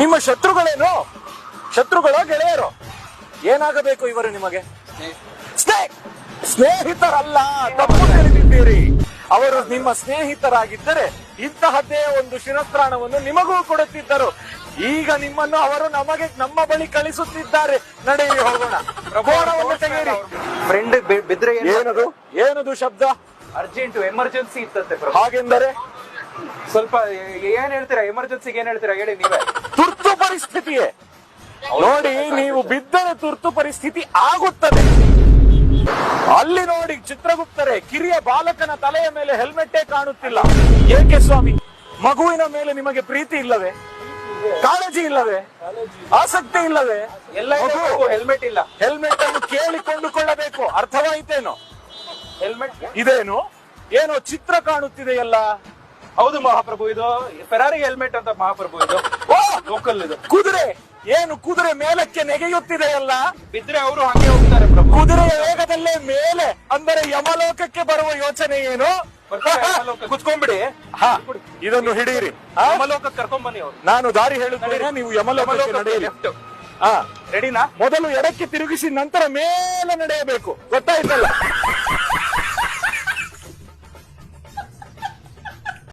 ನಿಮ್ಮ ಶತ್ರುಗಳೇನು? ಶತ್ರುಗಳ ಗೆಳೆಯರು? ಏನಾಗಬೇಕು ಇವರು ನಿಮಗೆ? ಸ್ನೇಹ ಸ್ನೇಹಿತರಲ್ಲ ತಪ್ಪು ತಿಳಿದಿದ್ದೀರಿ. ಅವರು ನಿಮ್ಮ ಸ್ನೇಹಿತರಾಗಿದ್ದರೆ ಇಂತಹದ್ದೇ ಒಂದು ಶಿರಸ್ತ್ರಾಣವನ್ನು ನಿಮಗೂ ಕೊಡುತ್ತಿದ್ದರು. ಈಗ ನಿಮ್ಮನ್ನು ಅವರು ನಮಗೆ ನಮ್ಮ ಬಳಿ ಕಳಿಸುತ್ತಿದ್ದಾರೆ. ನಡೆಯಿರಿ ಹೋಗೋಣ. ಪ್ರಭೋಣವನ್ನು ತೆಗೆಯಿರಿ. ಫ್ರೆಂಡ್ ಬಿದ್ರೆ ಏನದು? ಏನದು ಶಬ್ದ? ಅರ್ಜೆಂಟ್ ಎಮರ್ಜೆನ್ಸಿ ಇತ್ತಂತೆ ಹಾಗೆಂದರೆ? ಸ್ವಲ್ಪ ಏನ್ ಹೇಳ್ತೀರಾ? ಎಮರ್ಜೆನ್ಸಿಗೆ ಏನ್ ಹೇಳ್ತೀರಾ? ಹೇಳಿ ನೀವೇ. ತುರ್ತು ಪರಿಸ್ಥಿತಿಯೇ. ನೋಡಿ ನೀವು ಬಿದ್ದರೆ ತುರ್ತು ಪರಿಸ್ಥಿತಿ ಆಗುತ್ತದೆ. ಅಲ್ಲಿ ನೋಡಿ ಚಿತ್ರಗುಪ್ತರೆ ಕಿರಿಯ ಬಾಲಕನ ತಲೆಯ ಮೇಲೆ ಹೆಲ್ಮೆಟ್ಟೇ ಕಾಣುತ್ತಿಲ್ಲ. ಏಕೆ ಸ್ವಾಮಿ? ಮಗುವಿನ ಮೇಲೆ ನಿಮಗೆ ಪ್ರೀತಿ ಇಲ್ಲವೇ? ಕಾಳಜಿ ಇಲ್ಲವೇ? ಆಸಕ್ತಿ ಇಲ್ಲವೇ? ಎಲ್ಲ ಹೆಲ್ಮೆಟ್ ಇಲ್ಲ. ಹೆಲ್ಮೆಟ್ ಅನ್ನು ಕೇಳಿಕೊಂಡುಕೊಳ್ಳಬೇಕು. ಅರ್ಥವಾಯಿತೇನೋ? ಹೆಲ್ಮೆಟ್ ಇದೇನು? ಏನೋ ಚಿತ್ರ ಕಾಣುತ್ತಿದೆಯಲ್ಲ? ಹೌದು ಮಹಾಪ್ರಭು ಇದು ಫೆರಾರಿ ಹೆಲ್ಮೆಟ್ ಅಂತ ಮಹಾಪ್ರಭು ಇದು ಲೋಕಲ್ ಇದು. ಕುದುರೆ! ಏನು ಕುದುರೆ ಮೇಲಕ್ಕೆ ನೆಗೆಯುತ್ತಿದೆಯಲ್ಲ ಬಿದ್ರೆ ಅವರು ಹಾಗೆ ಹೋಗ್ತಾರೆ ಪ್ರಭು. ಕುದುರೆಯ ವೇಗದಲ್ಲೇ ಮೇಲೆ ಅಂದರೆ ಯಮಲೋಕಕ್ಕೆ ಬರುವ ಯೋಚನೆ ಏನು. ಕುತ್ಕೊಂಡ್ಬಿಡಿ. ಹಾ, ಇದನ್ನು ಹಿಡಿಯಿರಿ? ಯಮಲೋಕಕ್ಕೆ ಕರ್ಕೊಂಡ್ ಬನ್ನಿ ಅವರು. ನಾನು ದಾರಿ ಹೇಳುತ್ತೇನೆ ನೀವು ಯಮಲೋಕ ನಡೆಯಿರಿ ಹಾ. ರೆಡಿನಾ ಮೊದಲು ಎಡಕ್ಕೆ ತಿರುಗಿಸಿ ನಂತರ ಮೇಲೆ ನಡೆಯಬೇಕು. ಗೊತ್ತಾಯ್ತಲ್ಲ?